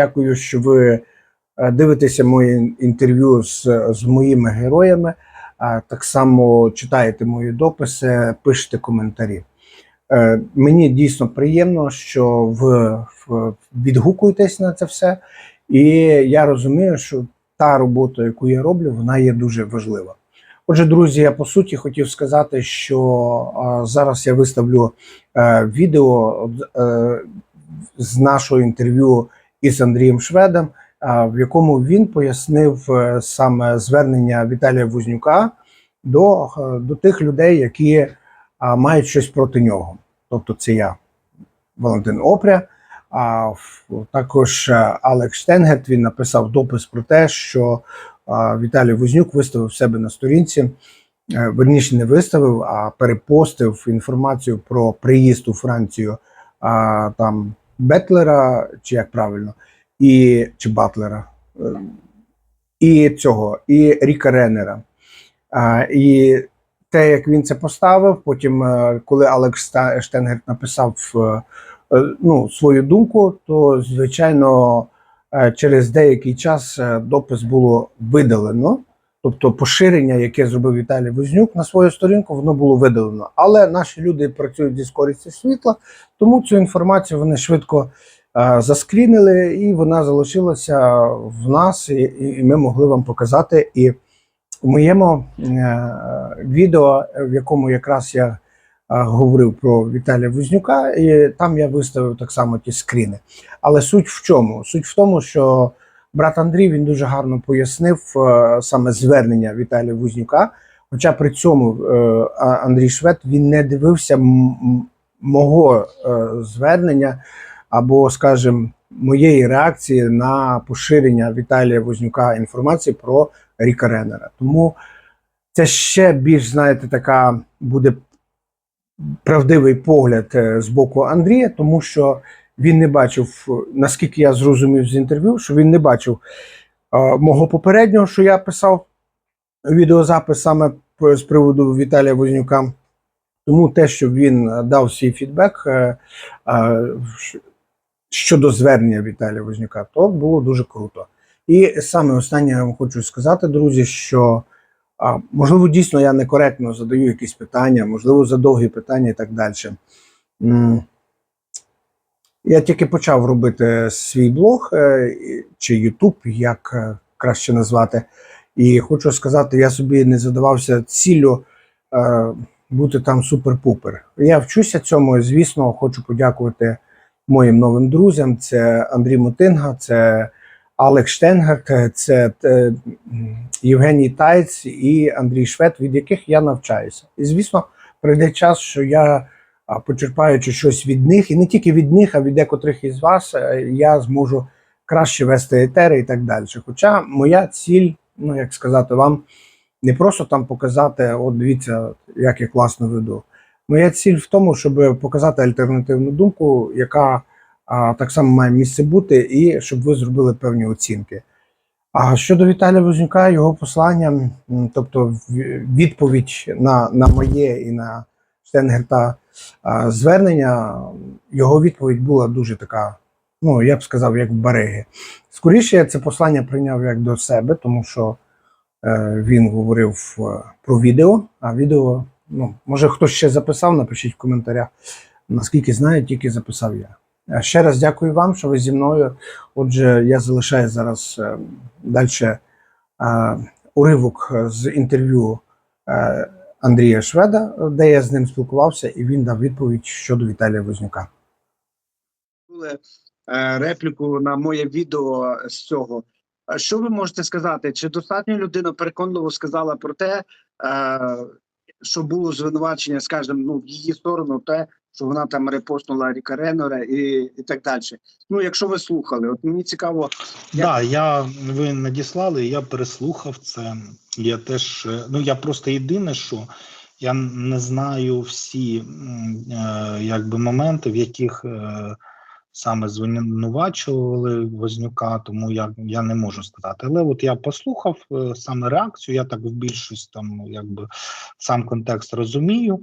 дякую, що ви е, дивитеся мої інтерв'ю з, з моїми героями. Так само читаєте мої дописи, пишете коментарі. Е, Мені дійсно приємно, що ви відгукуєтесь на це все. І я розумію, що та робота, яку я роблю, вона є дуже важлива. Отже, друзі, я по суті хотів сказати, що зараз я виставлю е, відео е, з нашого інтерв'ю із Андрієм Шведом, в якому він пояснив е, саме звернення Віталія Вознюка до, до тих людей, які мають щось проти нього. Тобто, це я, Валентин Опря. А також е, Алекс Штенгет він написав допис про те, що Віталій Вознюк виставив себе на сторінці. е, Верніше не виставив, а перепостив інформацію про приїзд у Францію а, там Бетлера, чи як правильно, і чи Батлера, е, і цього, і Ріка Реннера. А, і те, як він це поставив, потім, е, коли Алекс Ста- Штенгер написав е, ну, свою думку, то звичайно через деякий час допис було видалено. Тобто поширення, яке зробив Віталій Вознюк на свою сторінку, воно було видалено. Але наші люди працюють зі скорістю світла, тому цю інформацію вони швидко е, заскрінили, і вона залишилася в нас, і, і ми могли вам показати. І в моєму е, відео, в якому якраз я е, говорив про Віталія Вознюка, і там я виставив так само ті скріни. Але суть в чому? Суть в тому, що брат Андрій він дуже гарно пояснив е, саме звернення Віталія Вознюка. Хоча при цьому е, Андрій Швед він не дивився мого е, звернення або, скажімо, моєї реакції на поширення Віталія Вознюка інформації про Ріка Реннера. Тому це ще більш, знаєте, така буде правдивий погляд з боку Андрія, тому що він не бачив, наскільки я зрозумів з інтерв'ю, що він не бачив мого попереднього, що я писав відеозапис саме з приводу Віталія Вознюка. Тому те, що він дав свій фідбек е, щодо звернення Віталія Вознюка, то було дуже круто. І саме останнє я вам хочу сказати, друзі, що можливо дійсно я некоректно задаю якісь питання, можливо, задовгі питання і так далі. Я тільки почав робити свій блог е, чи Ютуб, як е, краще назвати. І хочу сказати, я собі не задавався ціллю е, бути там супер-пупер. Я вчуся цьому, звісно, хочу подякувати моїм новим друзям. Це Андрій Мотинга, це Алекс Штенгерт, це Євгеній Тайц і Андрій Швед, від яких я навчаюся. І звісно, прийде час, що я, почерпаючи щось від них, і не тільки від них, а від декотрих із вас, е, я зможу краще вести етери і так далі. Хоча моя ціль, ну як сказати вам, не просто там показати, от дивіться, як я класно веду. Моя ціль в тому, щоб показати альтернативну думку, яка а, так само має місце бути, і щоб ви зробили певні оцінки. А щодо Віталія Вознюка, його послання, тобто відповідь на, на моє і на Штенгерта звернення, його відповідь була дуже така, ну я б сказав, як в бариги. Скоріше я це послання прийняв як до себе, тому що е, він говорив е, про відео, а відео, ну, може хтось ще записав, напишіть в коментарях. Наскільки знаю, тільки записав я. Е, Ще раз дякую вам, що ви зі мною. Отже, я залишаю зараз далі уривок з інтерв'ю е, Андрія Шведа, де я з ним спілкувався, і він дав відповідь щодо Віталія Вознюка. е, репліку на моє відео з цього. Що ви можете сказати? Чи достатньо людина переконливо сказала про те, е, що було звинувачення, скажімо, ну в її сторону, те, що вона там репостнула Ріка Ренора і, і так далі. Ну, якщо ви слухали, от мені цікаво, Так, да, я ви надіслали, я переслухав це. Я теж е, ну я просто єдине, що я не знаю всі е, якби моменти, в яких е, саме звинувачували Вознюка, тому я, я не можу сказати. Але от я послухав саме реакцію, я так в більшість там якби сам контекст розумію.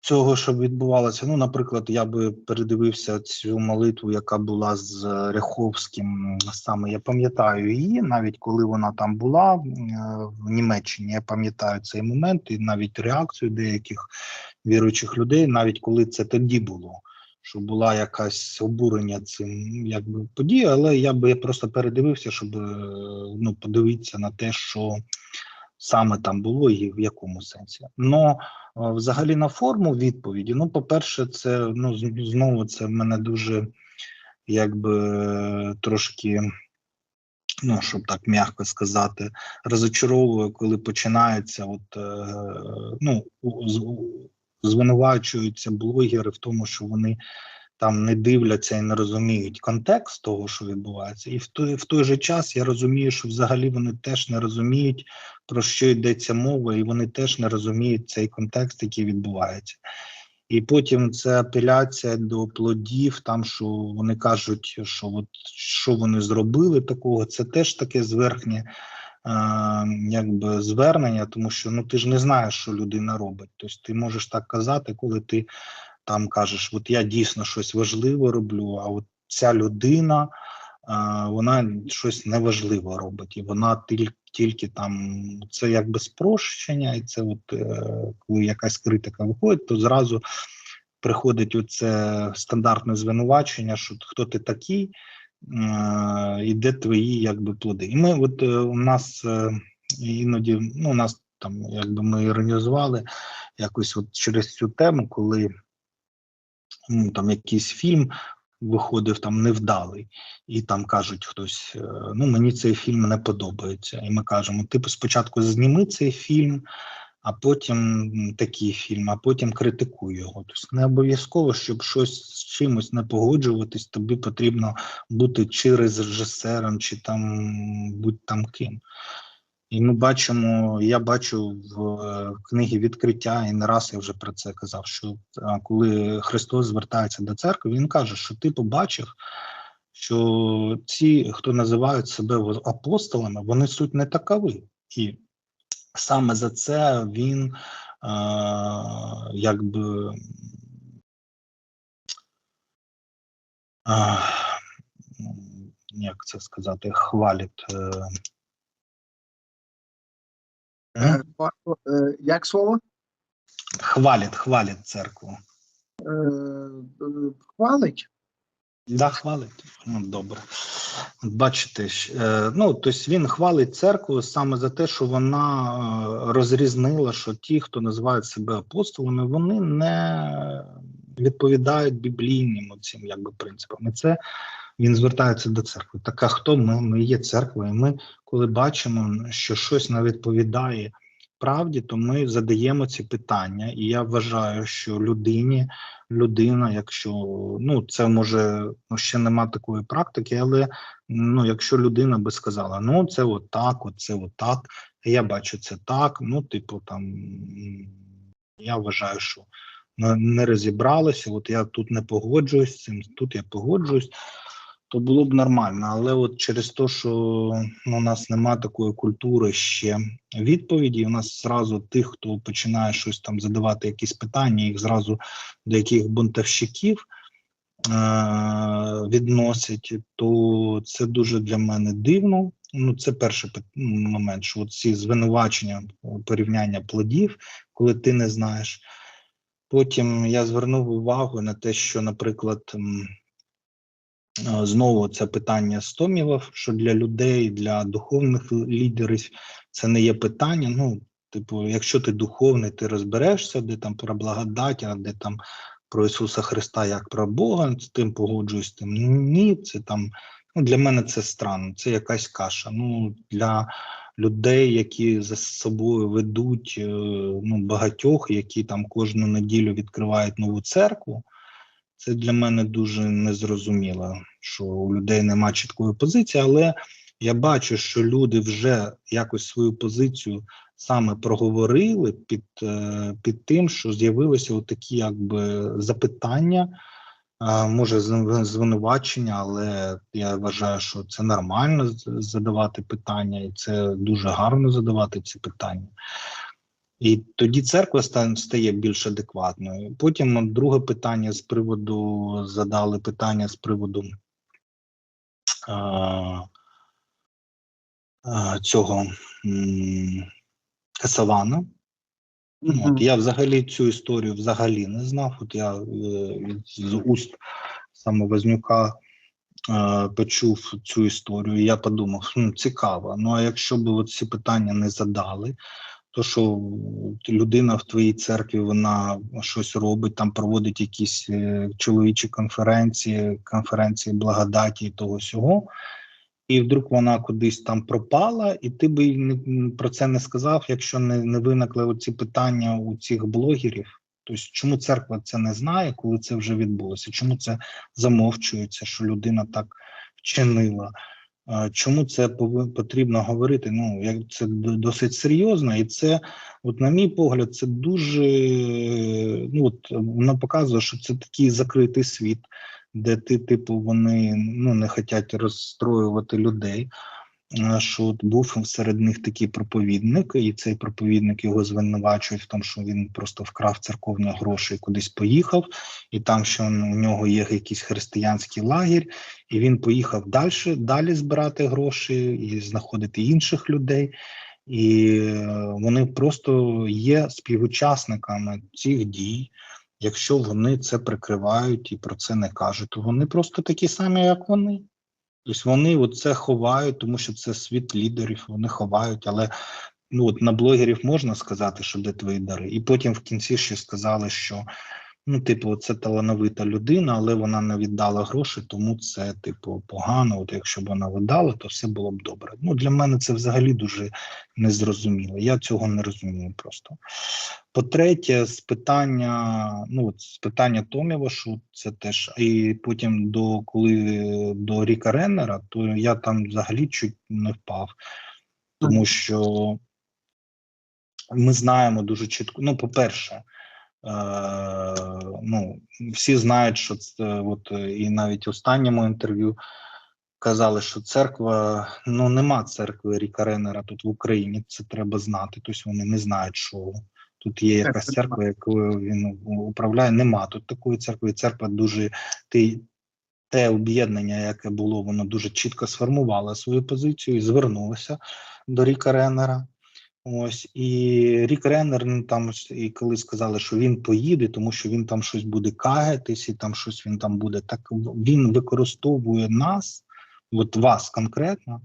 Цього, що відбувалося. Ну, наприклад, я би передивився цю молитву, яка була з Ряховським. Саме я пам'ятаю її, навіть коли вона там була е, в Німеччині. Я пам'ятаю цей момент і навіть реакцію деяких віруючих людей, навіть коли це тоді було. Що була якась обурення цим якби подією, але я би просто передивився, щоб е, ну подивитися на те, що саме там було і в якому сенсі. Но е, взагалі на форму відповіді. Ну, по-перше, це ну знову це в мене дуже якби трошки. Ну, щоб так м'яко сказати, розочаровує, коли починається, от е, ну звинувачуються блогери в тому, що вони там не дивляться і не розуміють контекст того, що відбувається, і в той в той же час я розумію, що взагалі вони теж не розуміють про що йдеться мова, і вони теж не розуміють цей контекст, який відбувається. І потім це апеляція до плодів, там що вони кажуть, що от що вони зробили такого, це теж таке зверхнє е, якби звернення, тому що ну ти ж не знаєш, що людина робить. Тобто ти можеш так казати, коли ти там кажеш, от я дійсно щось важливе роблю, а от ця людина вона щось неважливе робить, і вона тільки, тільки там це якби спрощення, і це от е, коли якась критика виходить, то зразу приходить оце стандартне звинувачення, що хто ти такий, е, і де твої якби плоди. І ми, от е, у нас е, іноді, ну у нас там якби ми іронізували якось от через цю тему, коли ну, там якийсь фільм виходив там невдалий, і там кажуть хтось: е, ну мені цей фільм не подобається. І ми кажемо: ти спочатку зніми цей фільм, а потім такий фільм, а потім критикуй його. Тобто не обов'язково, щоб щось з чимось не погоджуватись, тобі потрібно бути чи режисером, чи там будь там ким. І ми бачимо, я бачу в е, книгі відкриття, і не раз я вже про це казав. Що е, коли Христос звертається до церкви, він каже, що ти побачив, що ці, хто називають себе апостолами, вони суть не такові. І саме за це він е, якби. е, як це сказати, хвалить. Е, Е, е, Як слово? хвалить, хвалить церкву. Е, Хвалить? Да, хвалить. Ну, добре. Бачите, е, ну тобто він хвалить церкву саме за те, що вона е, розрізнила, що ті, хто називають себе апостолами, вони не відповідають біблійним цим якби принципам. І це він звертається до церкви. Так а хто ми? Ми є церква, і ми, коли бачимо, що щось не відповідає правді, то ми задаємо ці питання. І я вважаю, що людині людина, якщо ну це може ну, ще нема такої практики, але ну якщо людина би сказала, ну це отак, от це отак, я бачу це так. Ну, типу, там я вважаю, що не, розібралися. От я тут не погоджуюсь з цим, тут я погоджуюсь. То було б нормально, але от через те, що ну, у нас нема такої культури ще відповіді, у нас зразу тих, хто починає щось там задавати якісь питання, їх зразу до яких бунтовщиків е- відносять, то це дуже для мене дивно. Ну, це перший момент, що ці звинувачення порівняння плодів, коли ти не знаєш. Потім я звернув увагу на те, що, наприклад, знову це питання стомілів, що для людей, для духовних лідерів це не є питання. Ну, типу, якщо ти духовний, ти розберешся, де там про благодать, а де там про Ісуса Христа як про Бога, з тим погоджуюсь, з тим ні, це там. Ну, для мене це странно, це якась каша. Ну, для людей, які за собою ведуть е, ну, багатьох, які там кожну неділю відкривають нову церкву, це для мене дуже незрозуміло, що у людей нема чіткої позиції, але я бачу, що люди вже якось свою позицію саме проговорили під, е, під тим, що з'явилися такі якби запитання, може звинувачення, але я вважаю, що це нормально задавати питання, і це дуже гарно задавати ці питання. І тоді церква ста- стає більш адекватною. Потім друге питання з приводу задали питання з приводу а, а, цього м, Касавана. Ну, От, я взагалі цю історію взагалі не знав. От я е, з уст саме Вознюка е, почув цю історію. і Я подумав, хм, цікаво. Ну а якщо б ці питання не задали, то що людина в твоїй церкві вона щось робить, там проводить якісь е, чоловічі конференції, конференції благодаті і того всього. І вдруг вона кудись там пропала, і ти би їй про це не сказав, якщо не, не виникли оці питання у цих блогерів. Тобто, чому церква це не знає, коли це вже відбулося? Чому це замовчується, що людина так вчинила? Чому це потрібно говорити? Ну, як це досить серйозно, і це, от, на мій погляд, це дуже ну от воно показує, що це такий закритий світ, де ти, типу, вони ну не хочуть розстроювати людей. Що був серед них такий проповідник, і цей проповідник його звинувачують в тому, що він просто вкрав церковні гроші і кудись поїхав, і там, що у нього є якийсь християнський лагерь, і він поїхав далі, далі збирати гроші і знаходити інших людей. І е, вони просто є співучасниками цих дій. Якщо вони це прикривають і про це не кажуть, то вони просто такі самі, як вони. Тобто вони це ховають, тому що це світ лідерів, вони ховають, але ну от на блогерів можна сказати, що де твої дари. І потім в кінці ще сказали, що ну, типу, це талановита людина, але вона не віддала гроші, тому це, типу, погано. От якщо б вона видала, то все було б добре. Ну для мене це взагалі дуже незрозуміло. Я цього не розумію просто. По-третє, з питання, ну з питання Томєва, що це теж, і потім до коли до Ріка Реннера, то я там взагалі чуть не впав, тому що ми знаємо дуже чітко. Ну, по-перше, ну, всі знають, що це от і навіть в останньому інтерв'ю казали, що церква, ну нема церкви Ріка Реннера тут в Україні. Це треба знати. Тобто вони не знають, що тут є якась церква, якою він управляє. Нема тут такої церкви. Церква дуже ти. Те об'єднання, яке було, воно дуже чітко сформувало свою позицію і звернулося до Ріка Реннера. Ось і Рік Реннер ну, там і коли сказали, що він поїде, тому що він там щось буде каятись, і там щось він там буде. Так він використовує нас, от вас конкретно,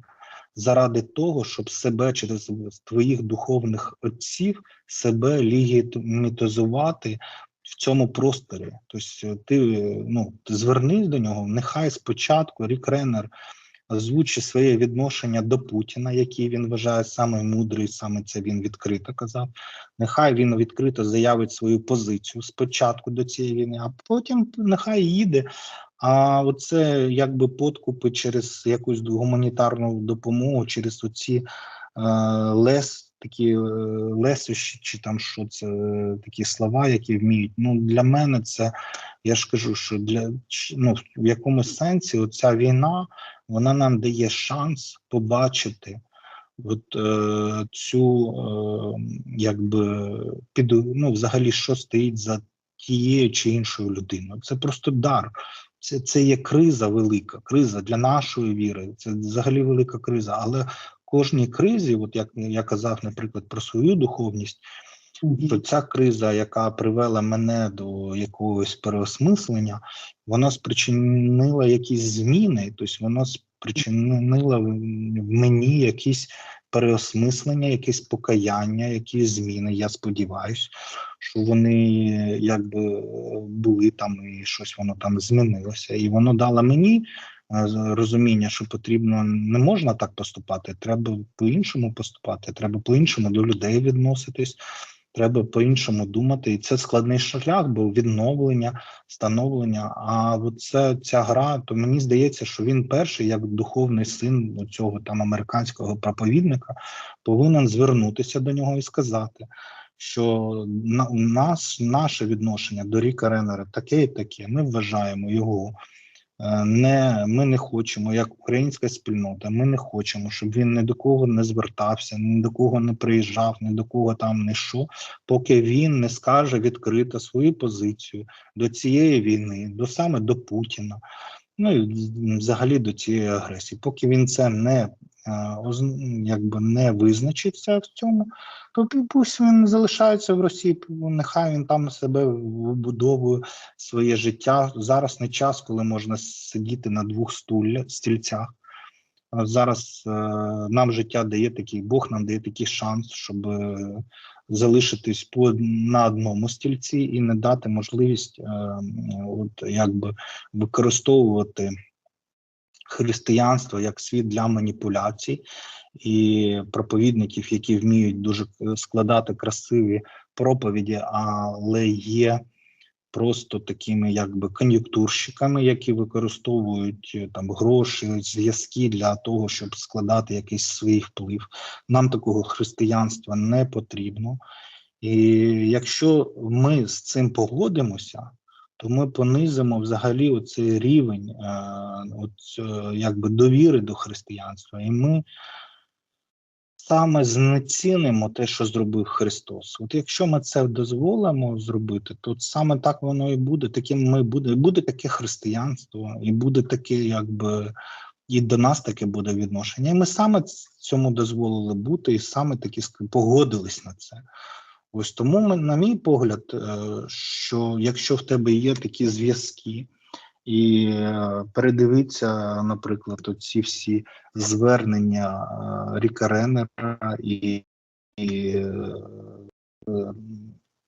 заради того, щоб себе через твоїх духовних отців себе легітимізувати в цьому просторі. Тобто, ти ну звернись до нього. Нехай спочатку Рік Реннер озвучить своє відношення до Путіна, який він вважає саме мудрий, саме це він відкрито казав. Нехай він відкрито заявить свою позицію спочатку до цієї війни, а потім нехай їде. А оце якби подкупи через якусь гуманітарну допомогу, через оці е, лес. Такі е, лесощі, чи там що це е, такі слова, які вміють. Ну для мене це я ж кажу, що для ну, в якомусь сенсі оця війна вона нам дає шанс побачити от, е, цю е, якби під ну, взагалі, що стоїть за тією чи іншою людиною. Це просто дар. Це, це є криза велика, криза для нашої віри. Це взагалі велика криза. Але кожній кризі, от як я казав, наприклад, про свою духовність, то ця криза, яка привела мене до якогось переосмислення, вона спричинила якісь зміни, тобто вона спричинила в мені якісь переосмислення, якесь покаяння, якісь зміни. Я сподіваюся, що вони якби були там і щось воно там змінилося. І воно дало мені розуміння, що потрібно не можна так поступати, треба по-іншому поступати, треба по-іншому до людей відноситись. Треба по-іншому думати, і це складний шлях, бо відновлення, становлення. А от ця гра, то мені здається, що він перший, як духовний син цього там американського проповідника, повинен звернутися до нього і сказати, що на у нас наше відношення до Ріка Реннера таке і таке. Ми вважаємо його Е, Не, ми не хочемо, як українська спільнота, ми не хочемо, щоб він ні до кого не звертався, ні до кого не приїжджав, ні до кого там не йшов, поки він не скаже відкрито свою позицію до цієї війни, до саме до Путіна, ну і взагалі до цієї агресії. Поки він це не е, якби не визначиться в цьому, то пусть він залишається в Росії, нехай він там себе вибудовує своє життя. Зараз не час, коли можна сидіти на двох стільцях. Зараз е, нам життя дає такий, Бог нам дає такий шанс, щоб е, залишитись по на одному стільці і не дати можливість е, от якби використовувати християнство як світ для маніпуляцій і проповідників, які вміють дуже складати красиві проповіді, але є просто такими якби кон'юнктурщиками, які використовують е, там гроші, зв'язки для того, щоб складати якийсь свій вплив. Нам такого християнства не потрібно. І якщо ми з цим погодимося, то ми понизимо взагалі оцей рівень е, от, е, якби довіри до християнства, і ми саме знецінимо те, що зробив Христос. От якщо ми це дозволимо зробити, то саме так воно і буде. Таким ми буде, буде таке християнство, і буде таке, якби. І до нас таке буде відношення. І ми саме цьому дозволили бути, і саме таки ск- погодились на це. Ось тому, ми, на мій погляд, е, що якщо в тебе є такі зв'язки, і е, передивитися, наприклад, оці всі звернення е, Ріка Реннера, і, і е,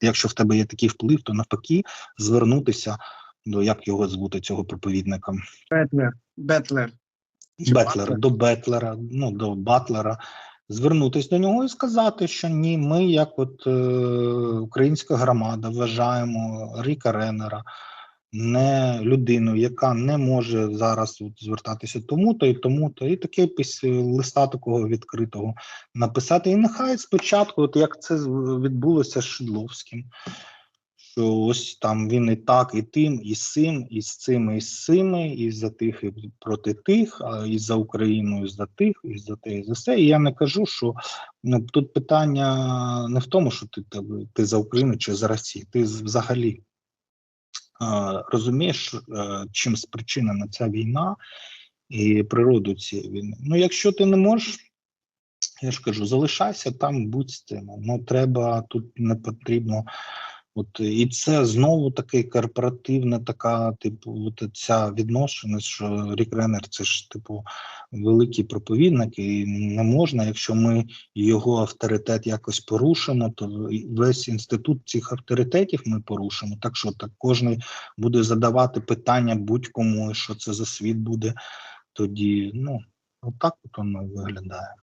якщо в тебе є такий вплив, то навпаки звернутися до як його звути цього проповідника Бетлер. Бетлер. Чи Бетлера, до Бетлера, ну до Батлера, звернутися до нього і сказати, що ні, ми, як от е, українська громада, вважаємо Ріка Реннера не людину, яка не може зараз от, звертатися тому-то і тому-то, і таке після листа такого відкритого написати. І нехай спочатку, от як це відбулося з Шидловським. Що ось там він і так, і тим, і сим, і з цими, і з цими, і за тих, і проти тих, і за Україну, і за тих, і за те, і за все. І я не кажу, що ну тут питання не в тому, що ти, ти, за Україну чи за Росію. Ти взагалі е, розумієш, е, чим спричинена ця війна і природу цієї війни. Ну, якщо ти не можеш. Я ж кажу, залишайся там, будь з тим. Ну треба тут не потрібно. От і це знову таке корпоративна, така, типу, от ця відношення, що Рік Реннер це ж типу великий проповідник, і не можна, якщо ми його авторитет якось порушимо, то весь інститут цих авторитетів ми порушимо. Так що так кожен буде задавати питання будь-кому, що це за світ буде тоді. Ну отак от воно виглядає.